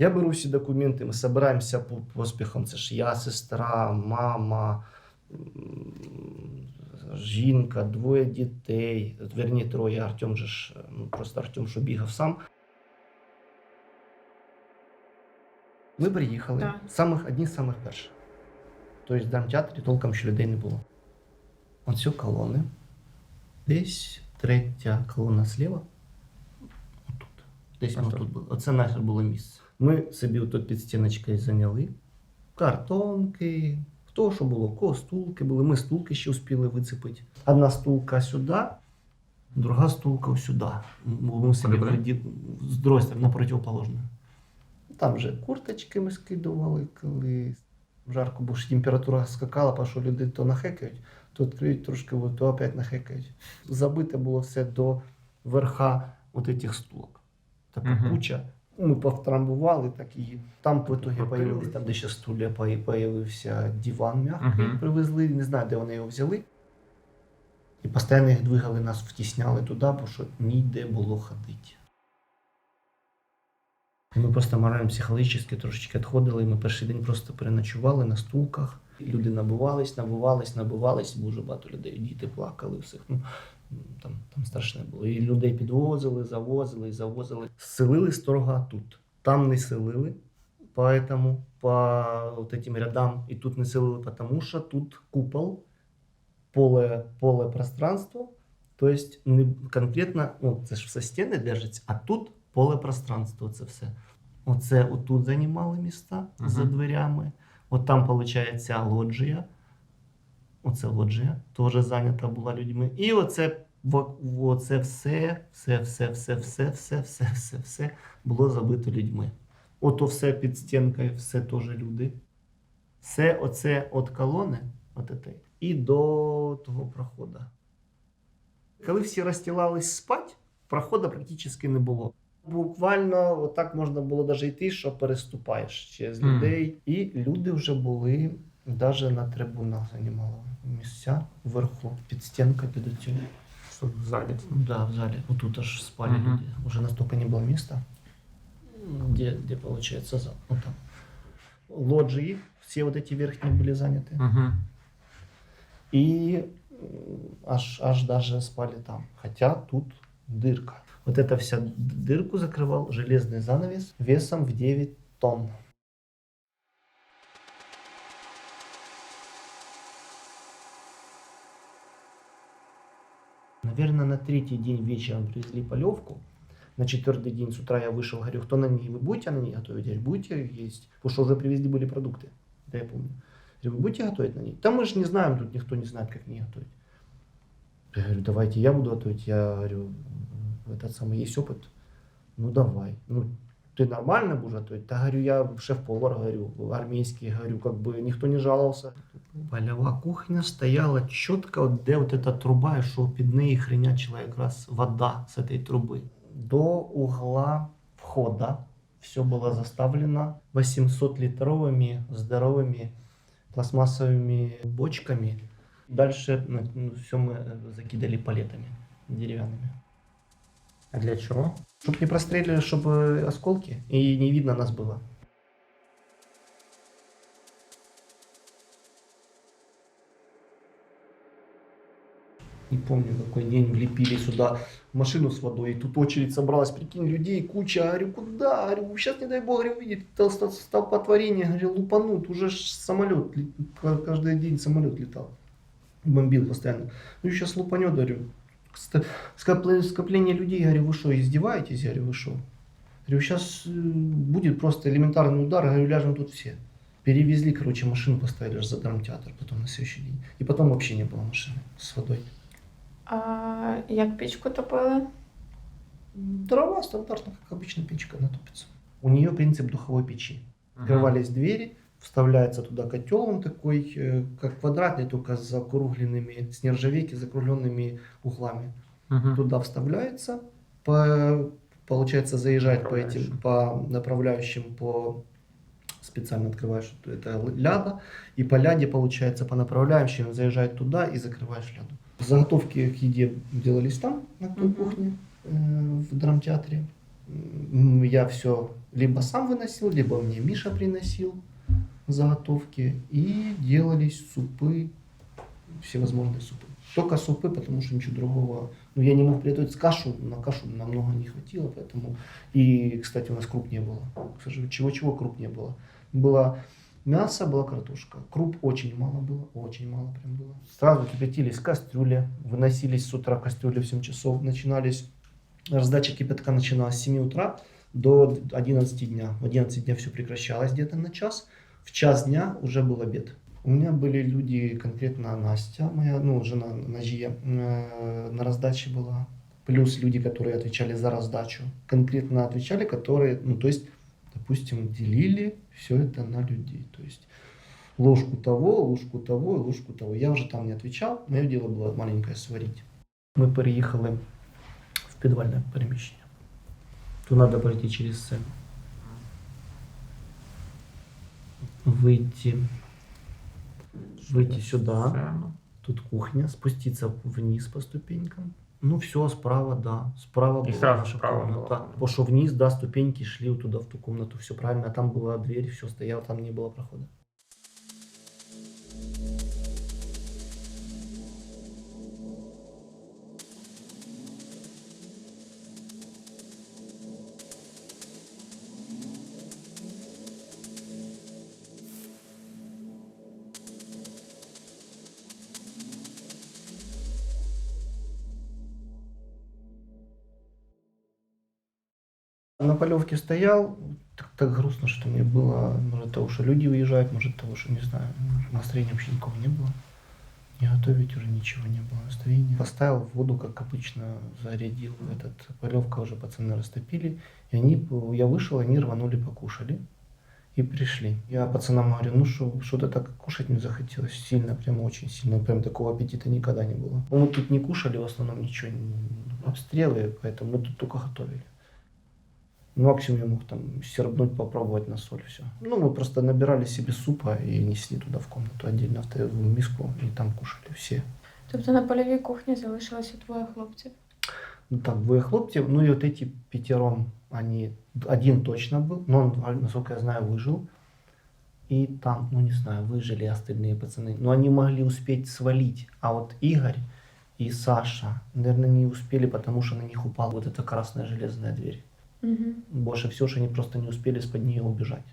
Я беру всі документи, ми збираємося по поспіхом. Це ж я, сестра, мама, жінка, двоє дітей, верні троє. Артем же ж, ну просто Артем, що бігав сам. Ми приїхали. Так. Самих, одні з самих перших. Тобто в драмтеатрі толком ще людей не було. Оцю колони. Десь третя колона зліва. Отут. Десь ми тут були. Оце наше було місце. Ми собі тут під стіночкою зайняли. Картонки. Хто що було? Кого стулки були. Ми стулки ще успіли вицепити. Одна стулка сюди, друга стулка сюди. Ми собі приді- з сторони, на противоположну. Там же курточки ми скидували, коли жарко, бо ж температура скакала, тому що люди то нахекають, то відкриють трошки, воду, то опять нахекають. Забите було все до верха от этих стулок. Така Мгм. куча. Ми повтрамбували так і там по ітогі Попилили. появились, там де ще стулья появився диван м'який, Мгм. привезли, не знаю, де вони його взяли. І постійно їх двигали, нас втісняли туди, бо що ніде було ходити. Ми просто морально психологічно трошечки відходили, ми перший день просто переночували на стулках. Люди набивались, набивались, набивались, дуже багато людей, діти плакали, всіх. Ну, там, там страшне було. І людей підвозили, завозили, і завозили. Селили строго тут. Там не селили, поэтому по вот этим рядам і тут не селили, потому що тут купол, поле, поле пространство. То есть не конкретно, ну це ж все стіни держаться, а тут поле пространство, це все. Оце отут займали міста за дверями. От там, виходить, лоджія. Оце лоджія теж зайнята була людьми. І оце, оце все, все, все, все, все, все, все, все, все було забито людьми. Ото все під стінкою, все теж люди. Все оце від колони, от этой, і до того проходу. Коли всі розстилались спать, проходу практично не було. Буквально отак можна було навіть йти, що переступаєш через людей. І люди вже були навіть на трибунах займали місця вверху, під стінкою під оцю. Що в залі. Да, в зале. Вот тут аж спали Мгм. люди. Уже настолько не было места. Где, где получается зал? Вот там. Лоджии, все вот эти верхние были заняты. Угу. И м, аж, аж даже спали там. Хотя тут дырка. Вот эта вся д- дырку закрывал железный занавес весом в 9 тонн. Наверное, на третий день вечером привезли полевку. На четвертый день с утра я вышел, говорю, кто на ней, вы будете на ней готовить? Я говорю, будете есть. Потому что уже привезли были продукты. Да, я помню. Я говорю, вы будете готовить на ней? Да мы же не знаем, тут никто не знает, как не готовить. Я говорю, давайте я буду готовить. Я говорю, этот самый, есть опыт? Ну давай. Ну, ты нормально будешь готовить? Да, говорю, я шеф-повар, говорю, армейский, говорю, как бы никто не жаловался. Польова кухня стояла чітко, от де от эта труба, і що під неї хренячила якраз вода з цієї труби. До угла входа все было заставлено 800-литровыми здоровыми пластмассовыми бочками. Дальше ну, все мы э, закидали палетами деревянными. А для чого? Чтобы не прострелили, чтобы осколки, и не видно нас было. Не помню, какой день влепили сюда машину с водой, и тут очередь собралась, прикинь, людей куча, говорю, куда? Говорю, сейчас, не дай бог, говорю, стол- столпотворение, говорю, лупанут, уже самолет, лет- ка- каждый день самолет летал, бомбил постоянно. Ну, сейчас лупанет, говорю, скопление людей, я говорю, вы что, издеваетесь? Я говорю, вы что? Говорю, сейчас будет просто элементарный удар, говорю, ляжем тут все. Перевезли, короче, машину поставили аж за драмтеатр потом на следующий день. И потом вообще не было машины с водой. А як пічку топили? Дрова стандартно, как обычно, печка натопится. У нее принцип духовой печи. Открывались двери, вставляется туда котел, он такой, э, как квадратный, только с закругленными, с нержавейки, закругленными углами. Угу. Туда вставляется, по, получается, заезжает по этим, по направляющим, по специально открываешь это ляда, и по ляде, получается, по направляющим заезжает туда и закрываешь ляду. Заготовки к еде делались там, на той Мгм. кухне, э, в драмтеатре. я все либо сам выносил, либо мне Миша приносил заготовки. И делались супы, всевозможные супы. Только супы, потому что ничего другого. Ну, я не мог приготовить кашу, на кашу намного не хватило, поэтому... И, кстати, у нас круп не было. К сожалению, чего-чего круп не было. Было мясо, была картошка. Круп очень мало было, очень мало прям было. Сразу кипятились кастрюли, выносились с утра кастрюли в 7 часов, начинались... Раздача кипятка начиналась с 7 утра до 11 дня. В 11 дня все прекращалось где-то на час. В час дня уже был обед. У меня были люди, конкретно Настя, моя, ну, жена Нажия, э, на раздаче была. Плюс люди, которые отвечали за раздачу. Конкретно отвечали, которые, ну, то есть, допустим, делили все это на людей. То есть, ложку того, ложку того ложку того. Я уже там не отвечал, мое дело было маленькое сварить. Мы переехали в підвальне переміщення. Тут надо пройти через сцену. Выйти, выйти сюда. Сцену. Тут кухня, спуститься вниз по ступенькам. Ну, все, справа, да. Справа И была сразу наша справа комната. была комната. Пошел вниз, да, ступеньки шли вот туда, в ту комнату, все правильно. А там была дверь, все стояло, там не было прохода. На полевке стоял, так, так грустно, что мне было, может, того, что люди уезжают, может, того, что, не знаю, настроения вообще никого не было. Не готовить уже ничего не было настроения. Поставил в воду, как обычно, зарядил этот, полевка уже пацаны растопили. И они, я вышел, они рванули, покушали и пришли. Я пацанам говорю, ну что, что-то так кушать не захотелось сильно, прям очень сильно, прям такого аппетита никогда не было. Мы тут не кушали в основном ничего, н- обстрелы, поэтому мы тут только готовили. Ну, максимум я мог там сербнуть, попробовать на соль, все. Ну, мы просто набирали себе супа и несли туда в комнату отдельно в т- в миску, и там кушали все. Тобто на польовій кухні залишилося двоє хлопців. Ну, там двое хлопцев, ну и вот эти пятером, они, один точно был, но он, насколько я знаю, выжил. И там, ну не знаю, выжили остальные пацаны. Но они могли успеть свалить. А вот Игорь и Саша, наверное, не успели, потому что на них упала вот эта красная железная дверь. Угу. Больше всего, что они просто не успели из-под нее убежать.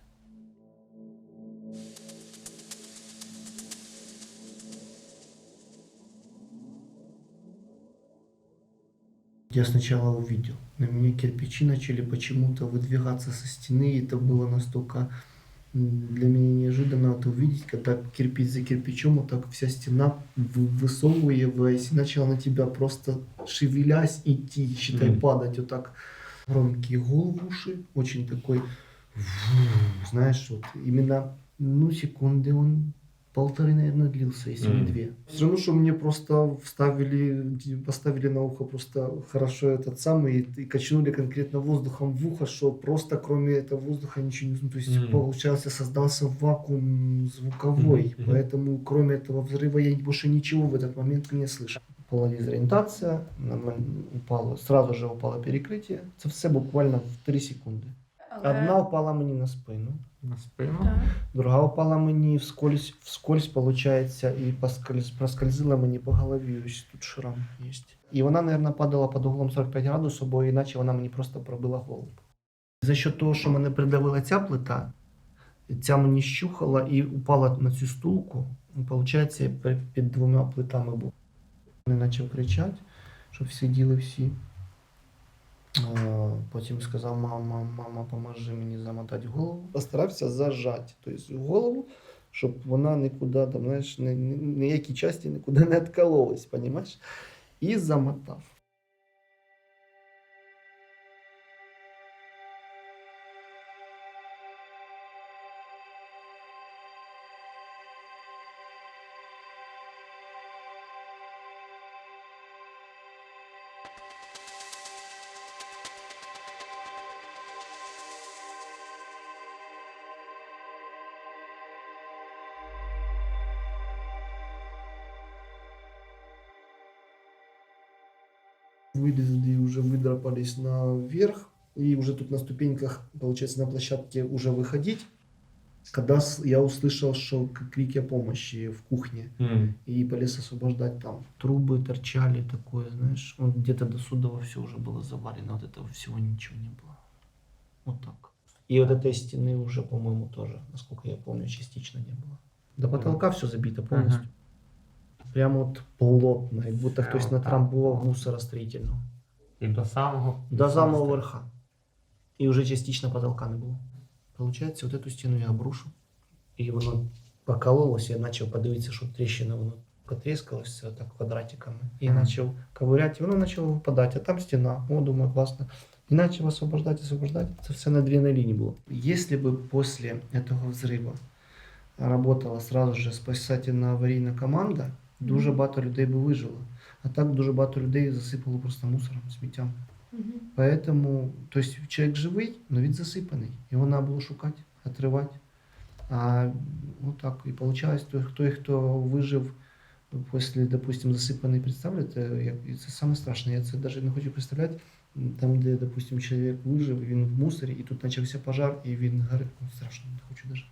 Я сначала увидел, на меня кирпичи начали почему-то выдвигаться со стены, и это было настолько для меня неожиданно это увидеть, когда кирпич за кирпичом, вот так вся стена, вы- высовываясь, начала на тебя просто шевелясь идти, считай, падать вот так громкие головуши, очень такой, знаешь, вот именно, ну, секунды он полторы, наверное, длился, если не Мгм. две. Все равно, что мне просто вставили, поставили на ухо просто хорошо этот самый, и, и качнули конкретно воздухом в ухо, что просто кроме этого воздуха ничего не... ну, То есть, Мгм. получался, создался вакуум звуковой, мгм. поэтому кроме этого взрыва я больше ничего в этот момент не слышал. Була дезорієнтація, на мене упало, сразу же упало перекриття. Це все буквально в 3 секунди. Одна упала мені на спину, На спину. Так. друга упала мені вскользь, вскользь получается, і поскольз, проскользила мені по голові, ось тут шрам є. І вона, мабуть, падала під углом 45 градусів, бо іначе вона мені просто пробила голову. За счет того, що мене придавила ця плита, ця мені щухала і упала на цю стулку. Я під двома плитами був. Не почав кричати, щоб сиділи всі. Е, Потім сказав, мама, мама, поможи мені замотати голову. Постарався зажати, тобто голову, щоб вона нікуди, там, знаєш, ні- ні- ніякі часті нікуди не відкололась, понімаєш? І замотав. Вылезли, уже выдрапались наверх, И уже тут на ступеньках, получается, на площадке уже выходить, когда я услышал, что крики о помощи в кухне. И полез освобождать там. Трубы торчали такое, знаешь. Вот где-то до Судова все уже было заварено, вот этого всего ничего не было. Вот так. И вот этой стены уже, по-моему, тоже, насколько я помню, частично не было. До потолка все забито полностью. Прямо вот плотно, как будто Прямо хтось натрамбував мусора строительного. І до самого. До самого верха. І вже частично потолка не було. Получається, от эту стіну я обрушу. І воно покололося, я почав подивитися, що тріщина воно потріскалося так квадратиками. І Мгм. почав ковиряти, і воно почало випадати, а там стіна. О, думаю, класно. І почав освобождати, освобождати. Це все на адреналині було. Якщо б після цього взриву работала сразу же спасательна аварійна команда, дуже Мгм. багато людей би вижило. А так дуже багато людей засипало просто мусором, сміттям. Поэтому, то есть человек живий, но він засипаний. Його треба було шукати, отривати. А ну так і получалось, то, той, хто вижив після, допустим, засипаний, представляєте, як, і це саме страшне, я це навіть не хочу представляти. Там, де, допустим, чоловік вижив, він в мусорі, і тут почався пожар, і він горить. Ну, страшно, не хочу навіть.